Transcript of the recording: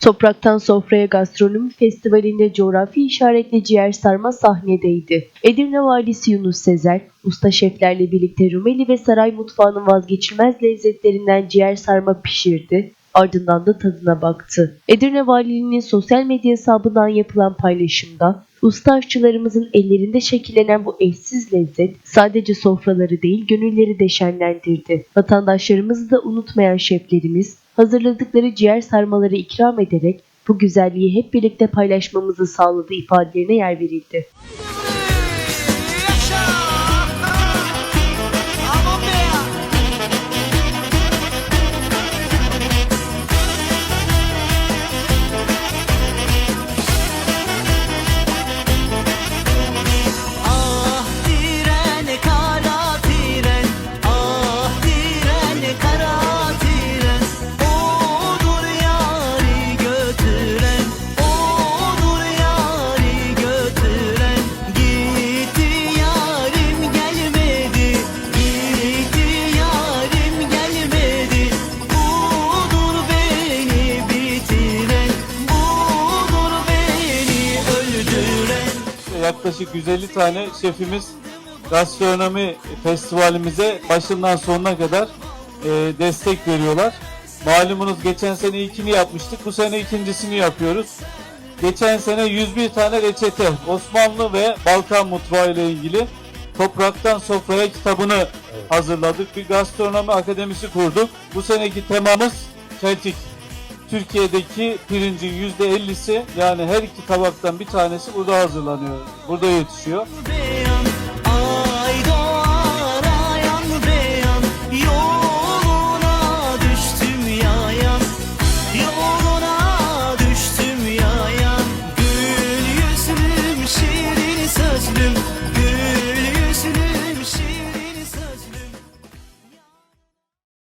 Topraktan Sofraya Gastronomi Festivali'nde coğrafi işaretli ciğer sarma sahnedeydi. Edirne Valisi Yunus Sezer, usta şeflerle birlikte Rumeli ve saray mutfağının vazgeçilmez lezzetlerinden ciğer sarma pişirdi. Ardından da tadına baktı. Edirne Valiliğinin sosyal medya hesabından yapılan paylaşımda usta aşçılarımızın ellerinde şekillenen bu eşsiz lezzet sadece sofraları değil gönülleri de şenlendirdi. Vatandaşlarımızı da unutmayan şeflerimiz hazırladıkları ciğer sarmaları ikram ederek bu güzelliği hep birlikte paylaşmamızı sağladığı ifadelerine yer verildi. Yaklaşık 150 tane şefimiz gastronomi festivalimize başından sonuna kadar e, destek veriyorlar. Malumunuz geçen sene ilkini yapmıştık. Bu sene ikincisini yapıyoruz. Geçen sene 101 tane reçete Osmanlı ve Balkan mutfağı ile ilgili Topraktan Sofraya kitabını hazırladık. Bir gastronomi akademisi kurduk. Bu seneki temamız Celtic. Türkiye'deki pirincin yüzde 50'si yani her iki tabaktan bir tanesi burada hazırlanıyor. Burada yetişiyor.